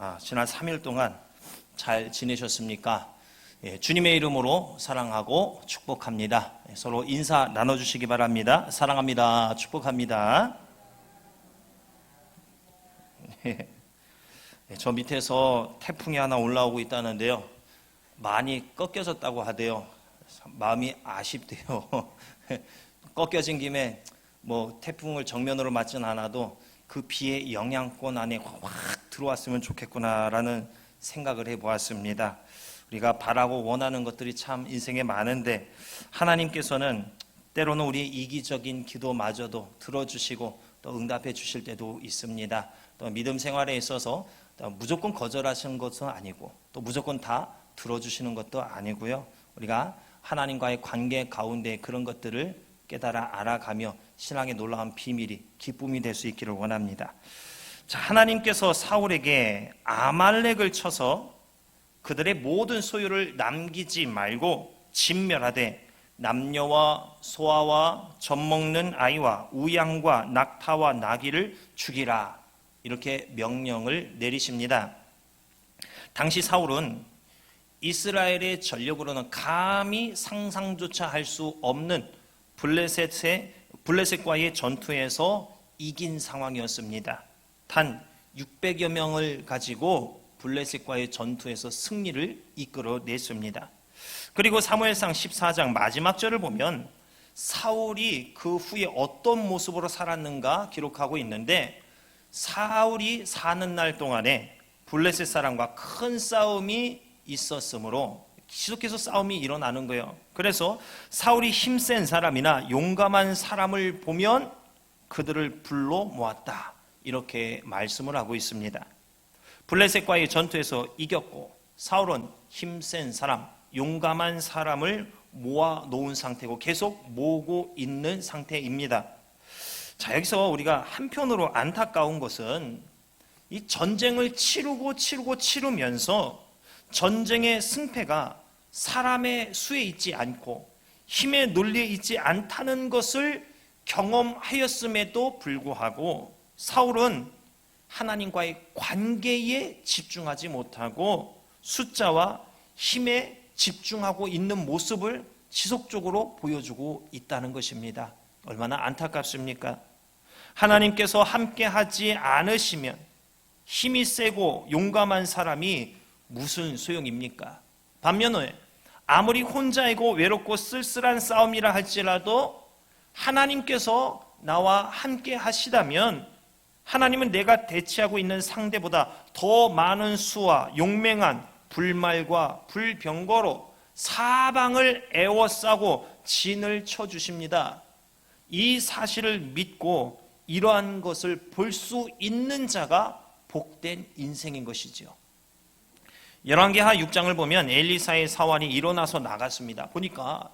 아, 지난 3일 동안 잘 지내셨습니까? 예, 주님의 이름으로 사랑하고 축복합니다. 예, 서로 인사 나눠주시기 바랍니다. 사랑합니다. 축복합니다. 예, 저 밑에서 태풍이 하나 올라오고 있다는데요. 많이 꺾여졌다고 하대요. 마음이 아쉽대요. 꺾여진 김에 뭐 태풍을 정면으로 맞진 않아도 그 비의 영향권 안에 확 들어왔으면 좋겠구나라는 생각을 해보았습니다. 우리가 바라고 원하는 것들이 참 인생에 많은데 하나님께서는 때로는 우리 이기적인 기도마저도 들어주시고 또 응답해 주실 때도 있습니다. 또 믿음 생활에 있어서 무조건 거절하시는 것은 아니고 또 무조건 다 들어주시는 것도 아니고요. 우리가 하나님과의 관계 가운데 그런 것들을 깨달아 알아가며 신앙의 놀라운 비밀이 기쁨이 될 수 있기를 원합니다. 자, 하나님께서 사울에게 아말렉을 쳐서 그들의 모든 소유를 남기지 말고 진멸하되 남녀와 소아와 젖먹는 아이와 우양과 낙타와 나귀를 죽이라 이렇게 명령을 내리십니다. 당시 사울은 이스라엘의 전력으로는 감히 상상조차 할 수 없는 블레셋의 블레셋과의 전투에서 이긴 상황이었습니다. 단 600여 명을 가지고 블레셋과의 전투에서 승리를 이끌어냈습니다. 그리고 사무엘상 14장 마지막 절을 보면 사울이 그 후에 어떤 모습으로 살았는가 기록하고 있는데 사울이 사는 날 동안에 블레셋 사람과 큰 싸움이 있었으므로 지속해서 싸움이 일어나는 거예요. 그래서 사울이 힘센 사람이나 용감한 사람을 보면 그들을 불러 모았다. 이렇게 말씀을 하고 있습니다. 블레셋과의 전투에서 이겼고 사울은 힘센 사람, 용감한 사람을 모아 놓은 상태고 계속 모으고 있는 상태입니다. 자, 여기서 우리가 한편으로 안타까운 것은 이 전쟁을 치르고 치르고 치르면서 전쟁의 승패가 사람의 수에 있지 않고 힘의 논리에 있지 않다는 것을 경험하였음에도 불구하고 사울은 하나님과의 관계에 집중하지 못하고 숫자와 힘에 집중하고 있는 모습을 지속적으로 보여주고 있다는 것입니다. 얼마나 안타깝습니까? 하나님께서 함께 하지 않으시면 힘이 세고 용감한 사람이 무슨 소용입니까? 반면에 아무리 혼자이고 외롭고 쓸쓸한 싸움이라 할지라도 하나님께서 나와 함께 하시다면 하나님은 내가 대치하고 있는 상대보다 더 많은 수와 용맹한 불말과 불병거로 사방을 애워싸고 진을 쳐주십니다. 이 사실을 믿고 이러한 것을 볼 수 있는 자가 복된 인생인 것이지요. 열왕기하 6장을 보면 엘리사의 사환이 일어나서 나갔습니다. 보니까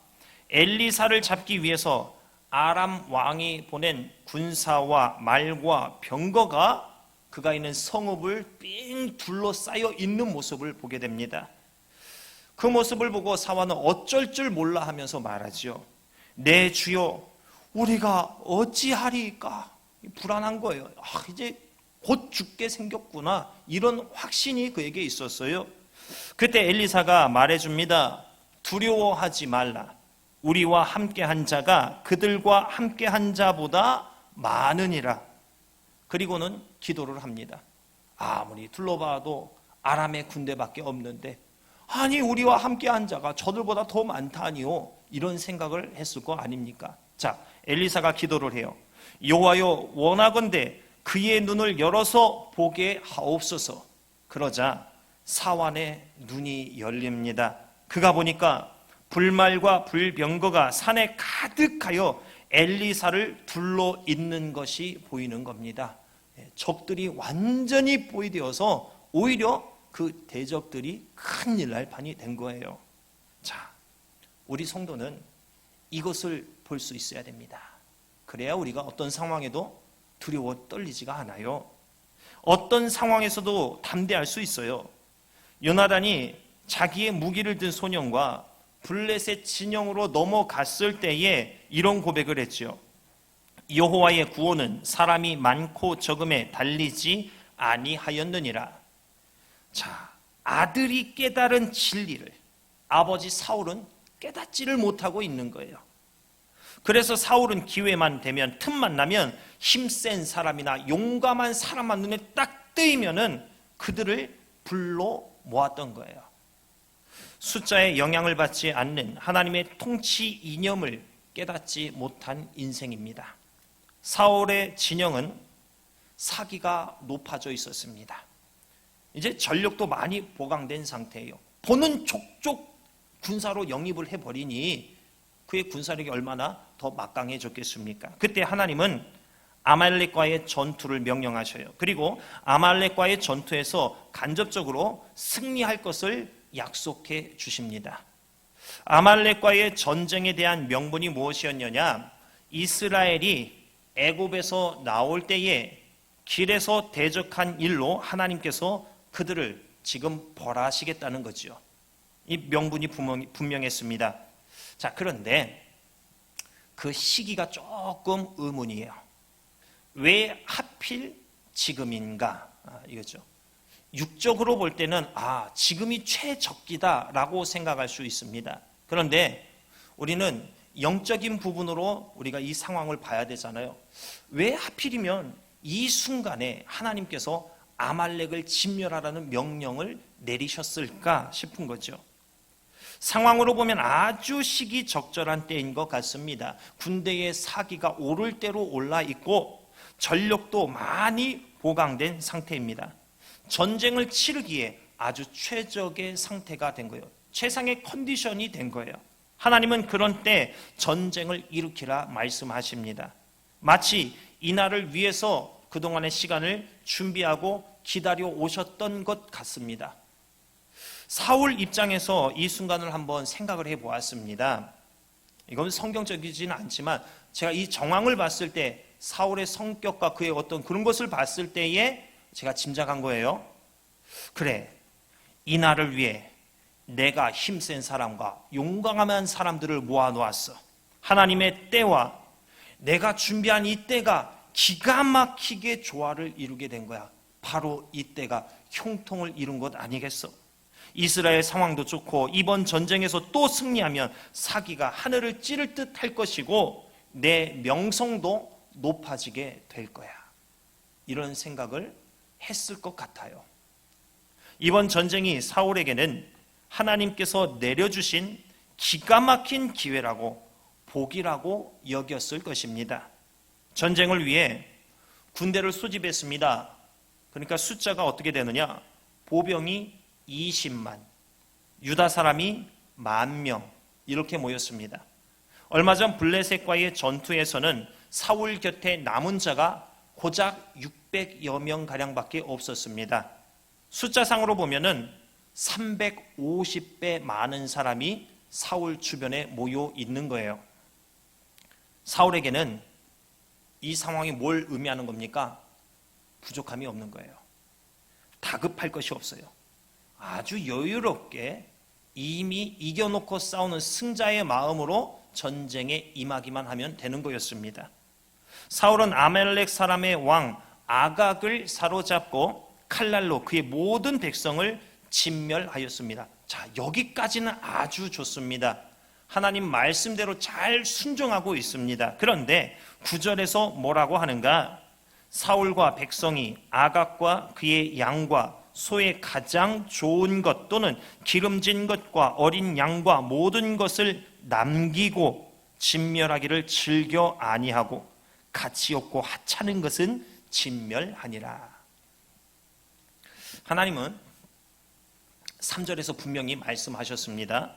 엘리사를 잡기 위해서 아람 왕이 보낸 군사와 말과 병거가 그가 있는 성읍을 삥 둘러싸여 있는 모습을 보게 됩니다. 그 모습을 보고 사환은 어쩔 줄 몰라 하면서 말하지요. 내 주여, 우리가 어찌하리까? 불안한 거예요. 아, 이제 곧 죽게 생겼구나. 이런 확신이 그에게 있었어요. 그때 엘리사가 말해줍니다. 두려워하지 말라. 우리와 함께 한 자가 그들과 함께 한 자보다 많으니라. 그리고는 기도를 합니다. 아무리 둘러봐도 아람의 군대밖에 없는데 아니 우리와 함께 한 자가 저들보다 더 많다니요. 이런 생각을 했을 거 아닙니까? 자, 엘리사가 기도를 해요. 여호와여 원하건대 그의 눈을 열어서 보게 하옵소서. 그러자 사환의 눈이 열립니다. 그가 보니까 불말과 불병거가 산에 가득하여 엘리사를 둘러 있는 것이 보이는 겁니다. 예, 적들이 완전히 보이되어서 오히려 그 대적들이 큰일 날 판이 된 거예요. 자, 우리 성도는 이것을 볼 수 있어야 됩니다. 그래야 우리가 어떤 상황에도 두려워 떨리지가 않아요. 어떤 상황에서도 담대할 수 있어요. 요나단이 자기의 무기를 든 소년과 블레셋 진영으로 넘어갔을 때에 이런 고백을 했죠. 여호와의 구원은 사람이 많고 적음에 달리지 아니하였느니라. 자, 아들이 깨달은 진리를 아버지 사울은 깨닫지를 못하고 있는 거예요. 그래서 사울은 기회만 되면 틈만 나면 힘센 사람이나 용감한 사람만 눈에 딱 뜨이면은 그들을 불러 모았던 거예요. 숫자에 영향을 받지 않는 하나님의 통치 이념을 깨닫지 못한 인생입니다. 사울의 진영은 사기가 높아져 있었습니다. 이제 전력도 많이 보강된 상태예요. 보는 족족 군사로 영입을 해버리니 그의 군사력이 얼마나 더 막강해졌겠습니까? 그때 하나님은 아말렉과의 전투를 명령하셔요. 그리고 아말렉과의 전투에서 간접적으로 승리할 것을 약속해 주십니다. 아말렉과의 전쟁에 대한 명분이 무엇이었느냐? 이스라엘이 애굽에서 나올 때에 길에서 대적한 일로 하나님께서 그들을 지금 벌하시겠다는 거죠. 이 명분이 분명했습니다. 자, 그런데 그 시기가 조금 의문이에요. 왜 하필 지금인가? 아, 이거죠. 육적으로 볼 때는 아, 지금이 최적기다라고 생각할 수 있습니다. 그런데 우리는 영적인 부분으로 우리가 이 상황을 봐야 되잖아요. 왜 하필이면 이 순간에 하나님께서 아말렉을 진멸하라는 명령을 내리셨을까 싶은 거죠. 상황으로 보면 아주 시기 적절한 때인 것 같습니다. 군대의 사기가 오를 대로 올라 있고 전력도 많이 보강된 상태입니다. 전쟁을 치르기에 아주 최적의 상태가 된 거예요. 최상의 컨디션이 된 거예요. 하나님은 그런 때 전쟁을 일으키라 말씀하십니다. 마치 이날을 위해서 그동안의 시간을 준비하고 기다려 오셨던 것 같습니다. 사울 입장에서 이 순간을 한번 생각을 해 보았습니다. 이건 성경적이지는 않지만 제가 이 정황을 봤을 때 사울의 성격과 그의 어떤 그런 것을 봤을 때에 제가 짐작한 거예요. 그래, 이 날을 위해 내가 힘센 사람과 용감한 사람들을 모아 놓았어. 하나님의 때와 내가 준비한 이 때가 기가 막히게 조화를 이루게 된 거야. 바로 이 때가 형통을 이룬 것 아니겠어? 이스라엘 상황도 좋고 이번 전쟁에서 또 승리하면 사기가 하늘을 찌를 듯 할 것이고 내 명성도 높아지게 될 거야. 이런 생각을 했을 것 같아요. 이번 전쟁이 사울에게는 하나님께서 내려주신 기가 막힌 기회라고 복이라고 여겼을 것입니다. 전쟁을 위해 군대를 소집했습니다. 그러니까 숫자가 어떻게 되느냐? 보병이 20만, 유다 사람이 만 명, 이렇게 모였습니다. 얼마 전 블레셋과의 전투에서는 사울 곁에 남은 자가 고작 600여 명 가량밖에 없었습니다. 숫자상으로 보면은 350배 많은 사람이 사울 주변에 모여 있는 거예요. 사울에게는 이 상황이 뭘 의미하는 겁니까? 부족함이 없는 거예요. 다급할 것이 없어요. 아주 여유롭게 이미 이겨놓고 싸우는 승자의 마음으로 전쟁에 임하기만 하면 되는 거였습니다. 사울은 아멜렉 사람의 왕 아각을 사로잡고 칼날로 그의 모든 백성을 진멸하였습니다. 자, 여기까지는 아주 좋습니다. 하나님 말씀대로 잘 순종하고 있습니다. 그런데 구절에서 뭐라고 하는가? 사울과 백성이 아각과 그의 양과 소의 가장 좋은 것 또는 기름진 것과 어린 양과 모든 것을 남기고 진멸하기를 즐겨 아니하고 가치 없고 하찮은 것은 진멸하니라. 하나님은 3절에서 분명히 말씀하셨습니다.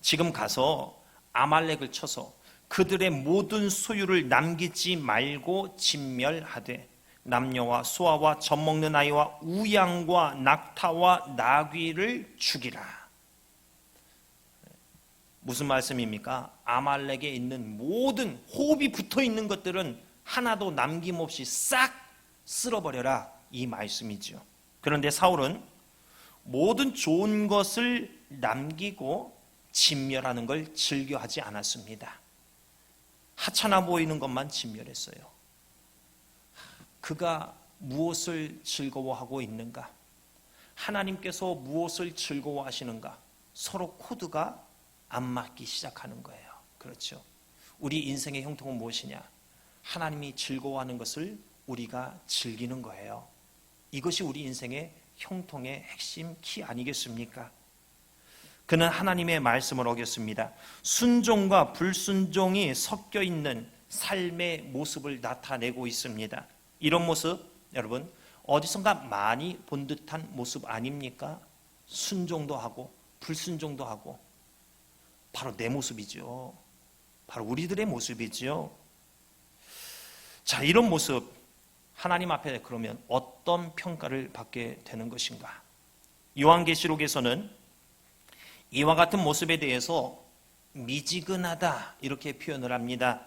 지금 가서 아말렉을 쳐서 그들의 모든 소유를 남기지 말고 진멸하되 남녀와 소아와 젖먹는 아이와 우양과 낙타와 나귀를 죽이라. 무슨 말씀입니까? 아말렉에 있는 모든 호흡이 붙어 있는 것들은 하나도 남김없이 싹 쓸어버려라. 이 말씀이죠. 그런데 사울은 모든 좋은 것을 남기고 진멸하는 걸 즐겨하지 않았습니다. 하찮아 보이는 것만 진멸했어요. 그가 무엇을 즐거워하고 있는가? 하나님께서 무엇을 즐거워하시는가? 서로 코드가 안 맞기 시작하는 거예요. 그렇죠. 우리 인생의 형통은 무엇이냐? 하나님이 즐거워하는 것을 우리가 즐기는 거예요. 이것이 우리 인생의 형통의 핵심 키 아니겠습니까? 그는 하나님의 말씀을 어겼습니다. 순종과 불순종이 섞여 있는 삶의 모습을 나타내고 있습니다. 이런 모습, 여러분, 어디선가 많이 본 듯한 모습 아닙니까? 순종도 하고, 불순종도 하고, 바로 내 모습이죠. 바로 우리들의 모습이지요. 자, 이런 모습, 하나님 앞에 그러면 어떤 평가를 받게 되는 것인가? 요한계시록에서는 이와 같은 모습에 대해서 미지근하다 이렇게 표현을 합니다.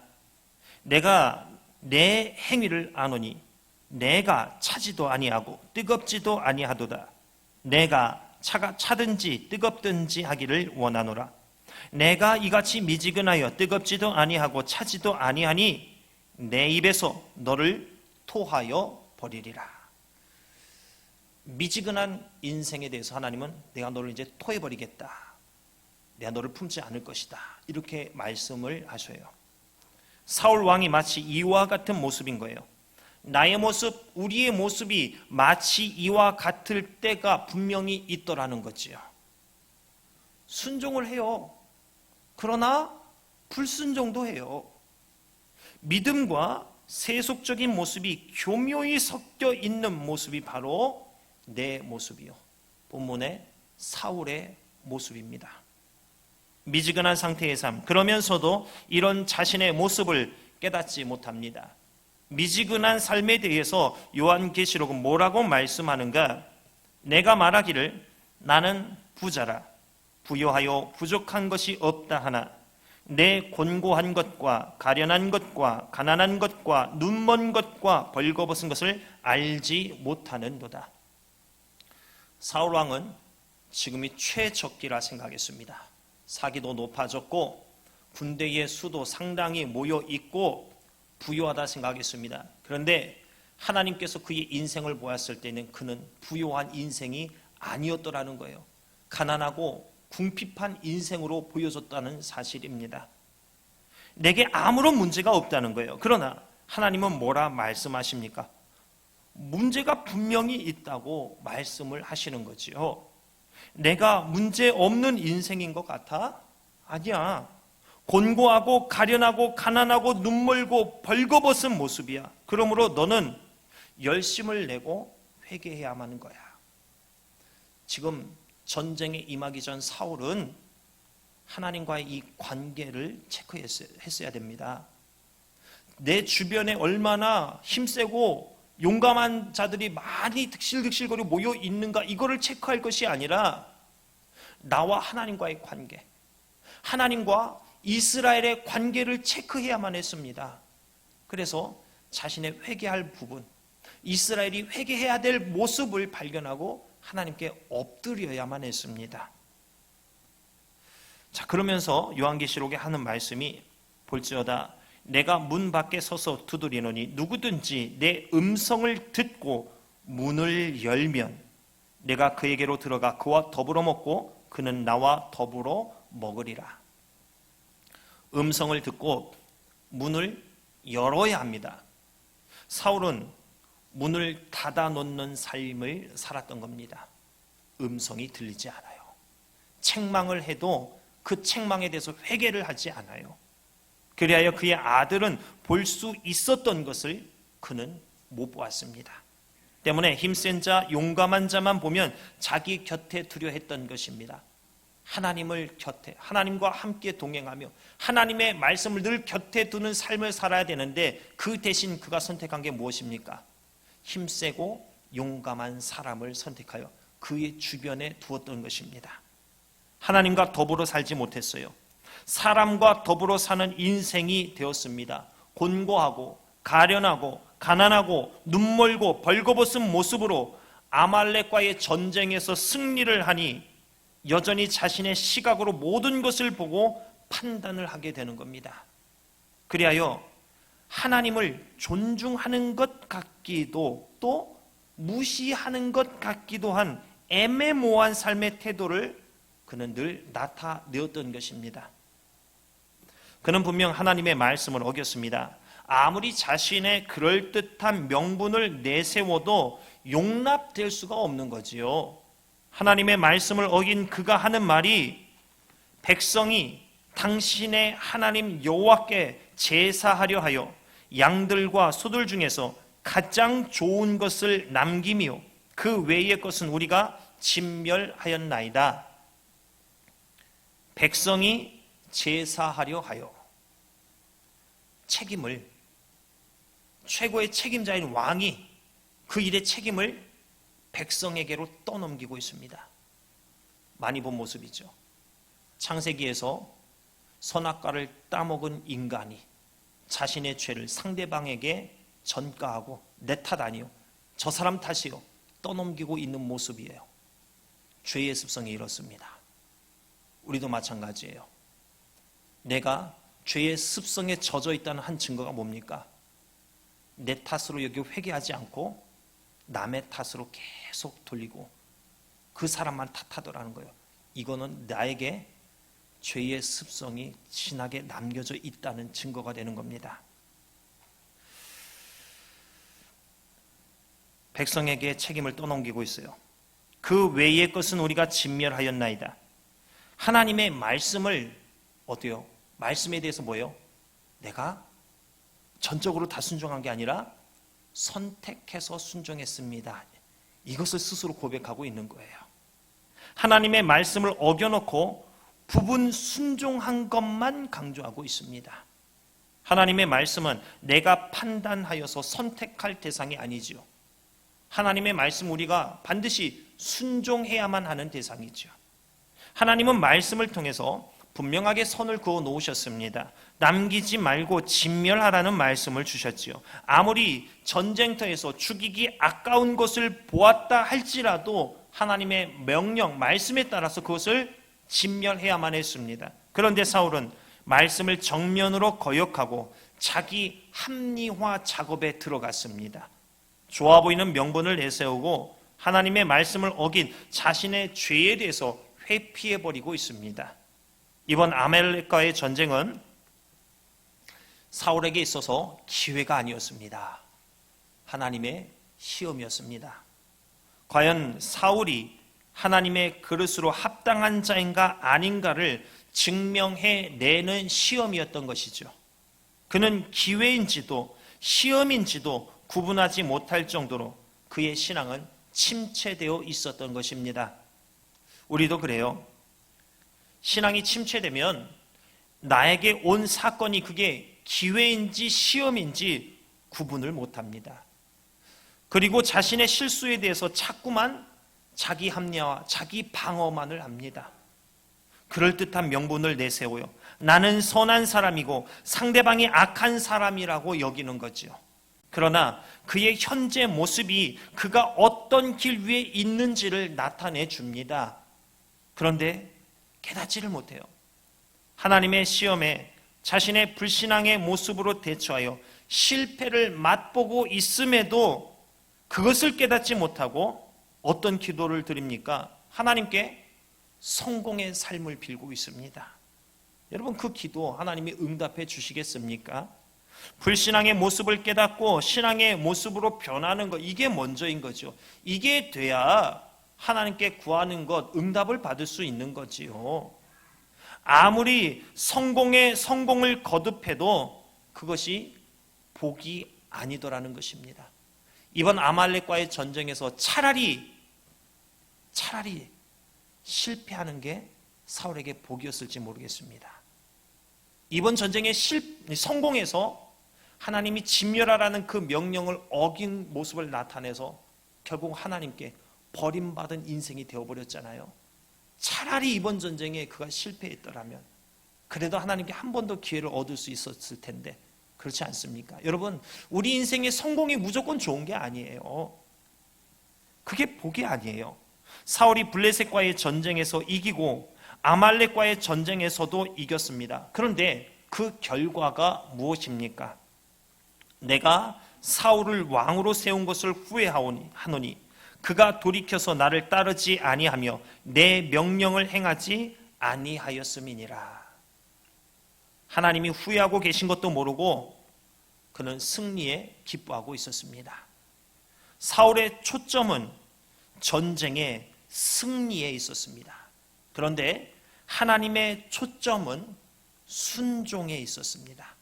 내가 내 행위를 아노니 내가 차지도 아니하고 뜨겁지도 아니하도다. 내가 차가 차든지 뜨겁든지 하기를 원하노라. 내가 이같이 미지근하여 뜨겁지도 아니하고 차지도 아니하니 내 입에서 너를 토하여 버리리라. 미지근한 인생에 대해서 하나님은 내가 너를 이제 토해 버리겠다. 내가 너를 품지 않을 것이다. 이렇게 말씀을 하셔요. 사울 왕이 마치 이와 같은 모습인 거예요. 나의 모습, 우리의 모습이 마치 이와 같을 때가 분명히 있더라는 거지요. 순종을 해요. 그러나 불순종도 해요. 믿음과 세속적인 모습이 교묘히 섞여 있는 모습이 바로 내 모습이요. 본문의 사울의 모습입니다. 미지근한 상태의 삶. 그러면서도 이런 자신의 모습을 깨닫지 못합니다. 미지근한 삶에 대해서 요한계시록은 뭐라고 말씀하는가? 내가 말하기를 나는 부자라 부여하여 부족한 것이 없다 하나 내 곤고한 것과 가련한 것과 가난한 것과 눈먼 것과 벌거벗은 것을 알지 못하는도다. 사울 왕은 지금이 최적기라 생각했습니다. 사기도 높아졌고 군대의 수도 상당히 모여 있고 부유하다 생각했습니다. 그런데 하나님께서 그의 인생을 보았을 때는 그는 부유한 인생이 아니었더라는 거예요. 가난하고 궁핍한 인생으로 보여졌다는 사실입니다. 내게 아무런 문제가 없다는 거예요. 그러나 하나님은 뭐라 말씀하십니까? 문제가 분명히 있다고 말씀을 하시는 거지요. 내가 문제 없는 인생인 것 같아? 아니야. 곤고하고 가련하고 가난하고 눈멀고 벌거벗은 모습이야. 그러므로 너는 열심을 내고 회개해야만 하는 거야. 지금 전쟁에 임하기 전 사울은 하나님과의 이 관계를 체크했어야 됩니다. 내 주변에 얼마나 힘세고 용감한 자들이 많이 득실득실거리 모여 있는가 이거를 체크할 것이 아니라 나와 하나님과의 관계, 하나님과 이스라엘의 관계를 체크해야만 했습니다. 그래서 자신의 회개할 부분, 이스라엘이 회개해야 될 모습을 발견하고 하나님께 엎드려야만 했습니다. 자, 그러면서 요한계시록에 하는 말씀이 볼지어다 내가 문 밖에 서서 두드리노니 누구든지 내 음성을 듣고 문을 열면 내가 그에게로 들어가 그와 더불어 먹고 그는 나와 더불어 먹으리라. 음성을 듣고 문을 열어야 합니다. 사울은 문을 닫아 놓는 삶을 살았던 겁니다. 음성이 들리지 않아요. 책망을 해도 그 책망에 대해서 회개를 하지 않아요. 그리하여 그의 아들은 볼 수 있었던 것을 그는 못 보았습니다. 때문에 힘센 자, 용감한 자만 보면 자기 곁에 두려 했던 것입니다. 하나님을 곁에, 하나님과 함께 동행하며 하나님의 말씀을 늘 곁에 두는 삶을 살아야 되는데 그 대신 그가 선택한 게 무엇입니까? 힘세고 용감한 사람을 선택하여 그의 주변에 두었던 것입니다. 하나님과 더불어 살지 못했어요. 사람과 더불어 사는 인생이 되었습니다. 곤고하고 가련하고 가난하고 눈멀고 벌거벗은 모습으로 아말렉과의 전쟁에서 승리를 하니 여전히 자신의 시각으로 모든 것을 보고 판단을 하게 되는 겁니다. 그리하여 하나님을 존중하는 것 같기도 또 무시하는 것 같기도 한 애매모호한 삶의 태도를 그는 늘 나타내었던 것입니다. 그는 분명 하나님의 말씀을 어겼습니다. 아무리 자신의 그럴듯한 명분을 내세워도 용납될 수가 없는 거지요. 하나님의 말씀을 어긴 그가 하는 말이 백성이 당신의 하나님 여호와께 제사하려 하여 양들과 소들 중에서 가장 좋은 것을 남기며 그 외의 것은 우리가 진멸하였나이다. 백성이 제사하려 하여 책임을 최고의 책임자인 왕이 그 일의 책임을 백성에게로 떠넘기고 있습니다. 많이 본 모습이죠. 창세기에서 선악과를 따먹은 인간이 자신의 죄를 상대방에게 전가하고 내 탓 아니요. 저 사람 탓이요. 떠넘기고 있는 모습이에요. 죄의 습성이 이렇습니다. 우리도 마찬가지예요. 내가 죄의 습성에 젖어 있다는 한 증거가 뭡니까? 내 탓으로 여기 회개하지 않고 남의 탓으로 계속 돌리고 그 사람만 탓하더라는 거예요. 이거는 나에게 죄의 습성이 진하게 남겨져 있다는 증거가 되는 겁니다. 백성에게 책임을 떠넘기고 있어요. 그 외의 것은 우리가 진멸하였나이다. 하나님의 말씀을 어때요? 말씀에 대해서 뭐예요? 내가 전적으로 다 순종한 게 아니라 선택해서 순종했습니다. 이것을 스스로 고백하고 있는 거예요. 하나님의 말씀을 어겨놓고 부분 순종한 것만 강조하고 있습니다. 하나님의 말씀은 내가 판단하여서 선택할 대상이 아니지요. 하나님의 말씀 우리가 반드시 순종해야만 하는 대상이죠. 하나님은 말씀을 통해서 분명하게 선을 그어 놓으셨습니다. 남기지 말고 진멸하라는 말씀을 주셨지요. 아무리 전쟁터에서 죽이기 아까운 것을 보았다 할지라도 하나님의 명령, 말씀에 따라서 그것을 진멸해야만 했습니다. 그런데 사울은 말씀을 정면으로 거역하고 자기 합리화 작업에 들어갔습니다. 좋아 보이는 명분을 내세우고 하나님의 말씀을 어긴 자신의 죄에 대해서 회피해 버리고 있습니다. 이번 아멜렉과의 전쟁은 사울에게 있어서 기회가 아니었습니다. 하나님의 시험이었습니다. 과연 사울이 하나님의 그릇으로 합당한 자인가 아닌가를 증명해 내는 시험이었던 것이죠. 그는 기회인지도 시험인지도 구분하지 못할 정도로 그의 신앙은 침체되어 있었던 것입니다. 우리도 그래요. 신앙이 침체되면 나에게 온 사건이 그게 기회인지 시험인지 구분을 못합니다. 그리고 자신의 실수에 대해서 자꾸만 자기 합리화, 자기 방어만을 합니다. 그럴듯한 명분을 내세워요. 나는 선한 사람이고 상대방이 악한 사람이라고 여기는 거죠. 그러나 그의 현재 모습이 그가 어떤 길 위에 있는지를 나타내 줍니다. 그런데 깨닫지를 못해요. 하나님의 시험에 자신의 불신앙의 모습으로 대처하여 실패를 맛보고 있음에도 그것을 깨닫지 못하고 어떤 기도를 드립니까? 하나님께 성공의 삶을 빌고 있습니다. 여러분 그 기도 하나님이 응답해 주시겠습니까? 불신앙의 모습을 깨닫고 신앙의 모습으로 변하는 것 이게 먼저인 거죠. 이게 돼야 하나님께 구하는 것 응답을 받을 수 있는 거지요. 아무리 성공의 성공을 거듭해도 그것이 복이 아니더라는 것입니다. 이번 아말렉과의 전쟁에서 차라리 차라리 실패하는 게 사울에게 복이었을지 모르겠습니다. 이번 전쟁의 실, 성공에서 하나님이 진멸하라는 그 명령을 어긴 모습을 나타내서 결국 하나님께 버림받은 인생이 되어버렸잖아요. 차라리 이번 전쟁에 그가 실패했더라면 그래도 하나님께 한 번 더 기회를 얻을 수 있었을 텐데 그렇지 않습니까? 여러분 우리 인생의 성공이 무조건 좋은 게 아니에요. 그게 복이 아니에요. 사울이 블레셋과의 전쟁에서 이기고 아말렉과의 전쟁에서도 이겼습니다. 그런데 그 결과가 무엇입니까? 내가 사울을 왕으로 세운 것을 후회하오니 하노니 그가 돌이켜서 나를 따르지 아니하며 내 명령을 행하지 아니하였음이니라. 하나님이 후회하고 계신 것도 모르고 그는 승리에 기뻐하고 있었습니다. 사울의 초점은 전쟁의 승리에 있었습니다. 그런데 하나님의 초점은 순종에 있었습니다.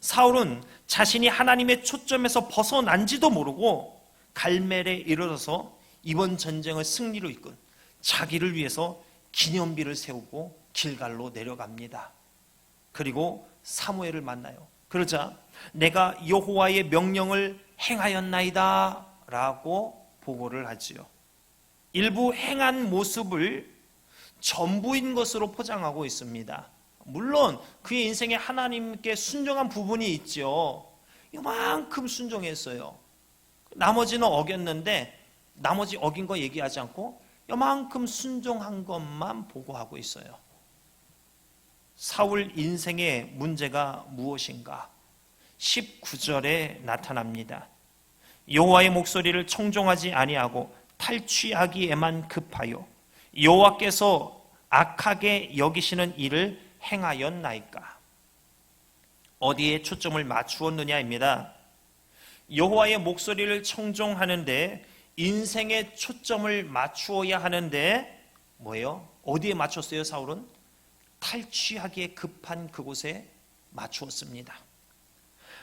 사울은 자신이 하나님의 초점에서 벗어난지도 모르고 갈멜에 이르러서 이번 전쟁을 승리로 이끈 자기를 위해서 기념비를 세우고 길갈로 내려갑니다. 그리고 사무엘을 만나요. 그러자 내가 여호와의 명령을 행하였나이다 라고 보고를 하지요. 일부 행한 모습을 전부인 것으로 포장하고 있습니다. 물론 그의 인생에 하나님께 순종한 부분이 있죠. 이만큼 순종했어요. 나머지는 어겼는데 나머지 어긴 거 얘기하지 않고 이만큼 순종한 것만 보고하고 있어요. 사울 인생의 문제가 무엇인가? 19절에 나타납니다. 여호와의 목소리를 청종하지 아니하고 탈취하기에만 급하여 여호와께서 악하게 여기시는 일을 행하였나이까? 어디에 초점을 맞추었느냐입니다. 여호와의 목소리를 청종하는데 인생의 초점을 맞추어야 하는데 뭐예요? 어디에 맞췄어요, 사울은? 탈취하기에 급한 그곳에 맞추었습니다.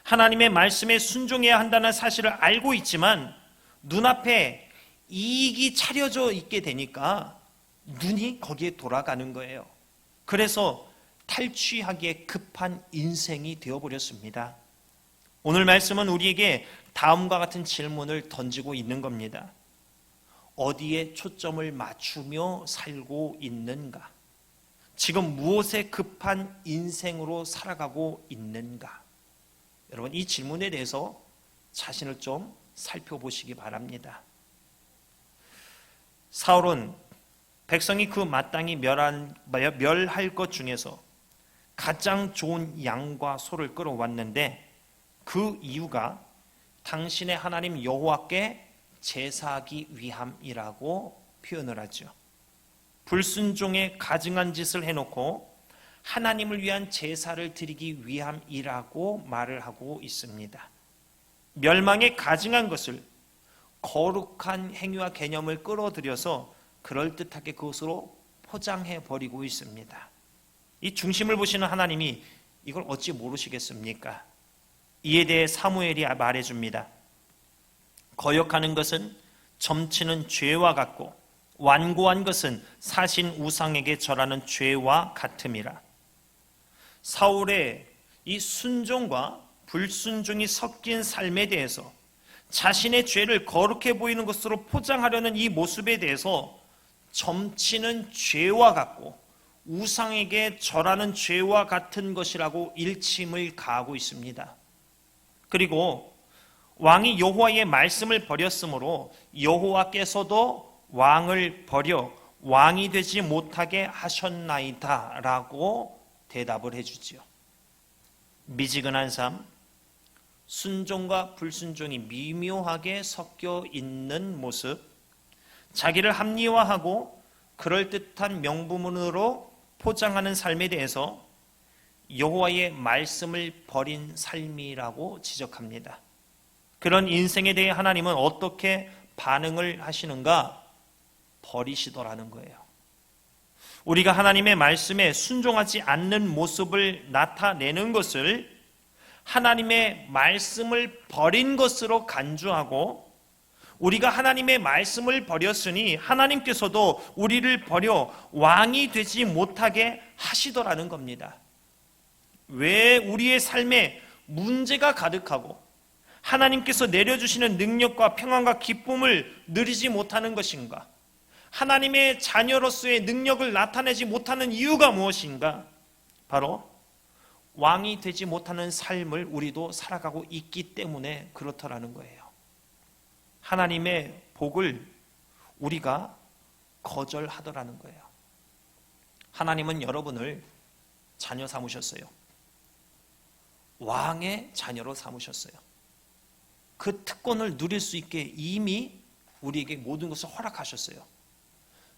하나님의 말씀에 순종해야 한다는 사실을 알고 있지만 눈앞에 이익이 차려져 있게 되니까 눈이 거기에 돌아가는 거예요. 그래서 탈취하기에 급한 인생이 되어버렸습니다. 오늘 말씀은 우리에게 다음과 같은 질문을 던지고 있는 겁니다. 어디에 초점을 맞추며 살고 있는가? 지금 무엇에 급한 인생으로 살아가고 있는가? 여러분, 이 질문에 대해서 자신을 좀 살펴보시기 바랍니다. 사울은 백성이 그 마땅히 멸한, 멸할 것 중에서 가장 좋은 양과 소를 끌어왔는데 그 이유가 당신의 하나님 여호와께 제사하기 위함이라고 표현을 하죠. 불순종에 가증한 짓을 해놓고 하나님을 위한 제사를 드리기 위함이라고 말을 하고 있습니다. 멸망에 가증한 것을 거룩한 행위와 개념을 끌어들여서 그럴듯하게 그것으로 포장해 버리고 있습니다. 이 중심을 보시는 하나님이 이걸 어찌 모르시겠습니까? 이에 대해 사무엘이 말해 줍니다. 거역하는 것은 점치는 죄와 같고 완고한 것은 사신 우상에게 절하는 죄와 같음이라. 사울의 이 순종과 불순종이 섞인 삶에 대해서 자신의 죄를 거룩해 보이는 것으로 포장하려는 이 모습에 대해서 점치는 죄와 같고 우상에게 절하는 죄와 같은 것이라고 일침을 가하고 있습니다. 그리고 왕이 여호와의 말씀을 버렸으므로 여호와께서도 왕을 버려 왕이 되지 못하게 하셨나이다라고 대답을 해 주지요. 미지근한 삶, 순종과 불순종이 미묘하게 섞여 있는 모습, 자기를 합리화하고 그럴듯한 명분으로 포장하는 삶에 대해서 여호와의 말씀을 버린 삶이라고 지적합니다. 그런 인생에 대해 하나님은 어떻게 반응을 하시는가? 버리시더라는 거예요. 우리가 하나님의 말씀에 순종하지 않는 모습을 나타내는 것을 하나님의 말씀을 버린 것으로 간주하고 우리가 하나님의 말씀을 버렸으니 하나님께서도 우리를 버려 왕이 되지 못하게 하시더라는 겁니다. 왜 우리의 삶에 문제가 가득하고 하나님께서 내려주시는 능력과 평안과 기쁨을 누리지 못하는 것인가? 하나님의 자녀로서의 능력을 나타내지 못하는 이유가 무엇인가? 바로 왕이 되지 못하는 삶을 우리도 살아가고 있기 때문에 그렇더라는 거예요. 하나님의 복을 우리가 거절하더라는 거예요. 하나님은 여러분을 자녀 삼으셨어요. 왕의 자녀로 삼으셨어요. 그 특권을 누릴 수 있게 이미 우리에게 모든 것을 허락하셨어요.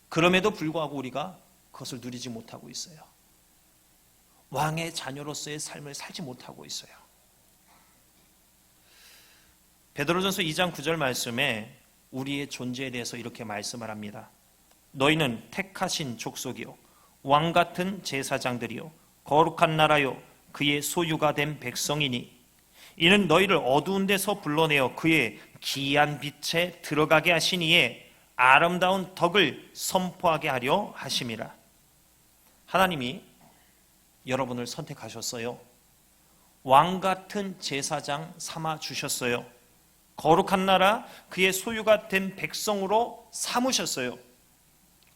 그럼에도 불구하고 우리가 그것을 누리지 못하고 있어요. 왕의 자녀로서의 삶을 살지 못하고 있어요. 베드로전서 2장 9절 말씀에 우리의 존재에 대해서 이렇게 말씀을 합니다. 너희는 택하신 족속이요 왕 같은 제사장들이요 거룩한 나라요 그의 소유가 된 백성이니 이는 너희를 어두운 데서 불러내어 그의 기이한 빛에 들어가게 하시니에 아름다운 덕을 선포하게 하려 하심이라. 하나님이 여러분을 선택하셨어요. 왕 같은 제사장 삼아 주셨어요. 거룩한 나라 그의 소유가 된 백성으로 삼으셨어요.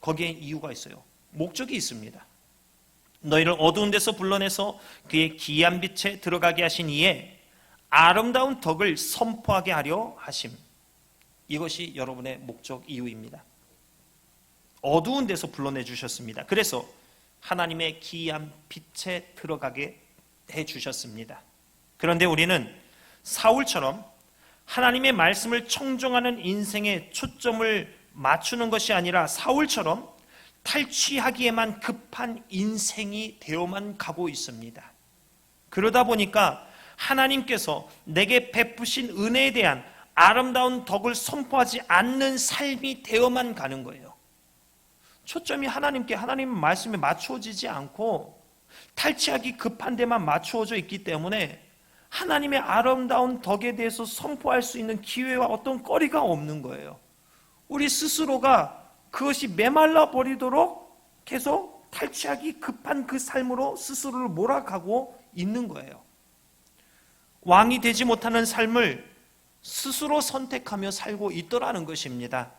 거기에 이유가 있어요. 목적이 있습니다. 너희를 어두운 데서 불러내서 그의 기이한 빛에 들어가게 하신 이에 아름다운 덕을 선포하게 하려 하심. 이것이 여러분의 목적 이유입니다. 어두운 데서 불러내 주셨습니다. 그래서 하나님의 기이한 빛에 들어가게 해 주셨습니다. 그런데 우리는 사울처럼 하나님의 말씀을 청종하는 인생에 초점을 맞추는 것이 아니라 사울처럼 탈취하기에만 급한 인생이 되어만 가고 있습니다. 그러다 보니까 하나님께서 내게 베푸신 은혜에 대한 아름다운 덕을 선포하지 않는 삶이 되어만 가는 거예요. 초점이 하나님께 하나님 말씀에 맞추어지지 않고 탈취하기 급한 데만 맞추어져 있기 때문에 하나님의 아름다운 덕에 대해서 선포할 수 있는 기회와 어떤 거리가 없는 거예요. 우리 스스로가 그것이 메말라 버리도록 계속 탈취하기 급한 그 삶으로 스스로를 몰아가고 있는 거예요. 왕이 되지 못하는 삶을 스스로 선택하며 살고 있더라는 것입니다.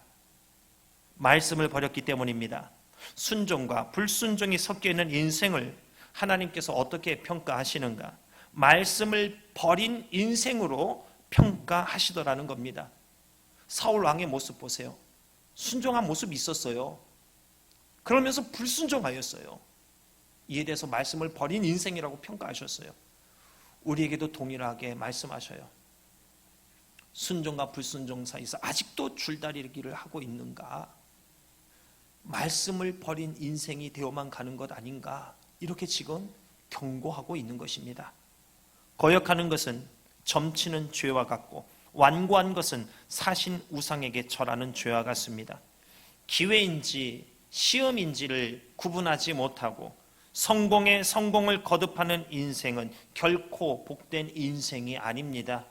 말씀을 버렸기 때문입니다. 순종과 불순종이 섞여 있는 인생을 하나님께서 어떻게 평가하시는가? 말씀을 버린 인생으로 평가하시더라는 겁니다. 사울 왕의 모습 보세요. 순종한 모습이 있었어요. 그러면서 불순종하였어요. 이에 대해서 말씀을 버린 인생이라고 평가하셨어요. 우리에게도 동일하게 말씀하셔요. 순종과 불순종 사이에서 아직도 줄다리기를 하고 있는가? 말씀을 버린 인생이 되어만 가는 것 아닌가? 이렇게 지금 경고하고 있는 것입니다. 거역하는 것은 점치는 죄와 같고 완고한 것은 사신 우상에게 절하는 죄와 같습니다. 기회인지 시험인지를 구분하지 못하고 성공의 성공을 거듭하는 인생은 결코 복된 인생이 아닙니다.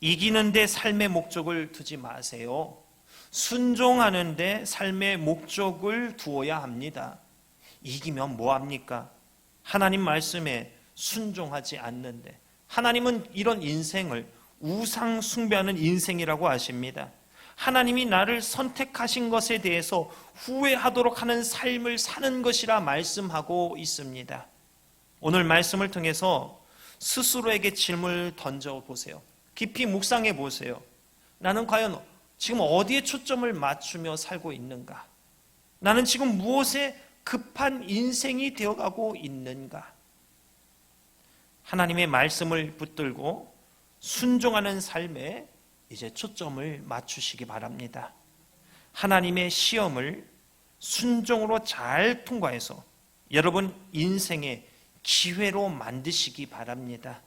이기는데 삶의 목적을 두지 마세요. 순종하는데 삶의 목적을 두어야 합니다. 이기면 뭐 합니까? 하나님 말씀에 순종하지 않는데 하나님은 이런 인생을 우상 숭배하는 인생이라고 하십니다. 하나님이 나를 선택하신 것에 대해서 후회하도록 하는 삶을 사는 것이라 말씀하고 있습니다. 오늘 말씀을 통해서 스스로에게 질문을 던져 보세요. 깊이 묵상해 보세요. 나는 과연 지금 어디에 초점을 맞추며 살고 있는가? 나는 지금 무엇에 급한 인생이 되어가고 있는가? 하나님의 말씀을 붙들고 순종하는 삶에 이제 초점을 맞추시기 바랍니다. 하나님의 시험을 순종으로 잘 통과해서 여러분 인생의 기회로 만드시기 바랍니다.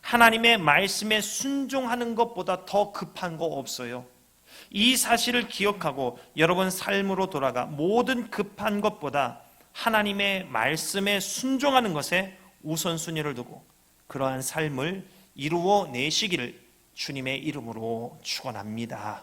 하나님의 말씀에 순종하는 것보다 더 급한 거 없어요. 이 사실을 기억하고 여러분 삶으로 돌아가 모든 급한 것보다 하나님의 말씀에 순종하는 것에 우선순위를 두고 그러한 삶을 이루어 내시기를 주님의 이름으로 축원합니다.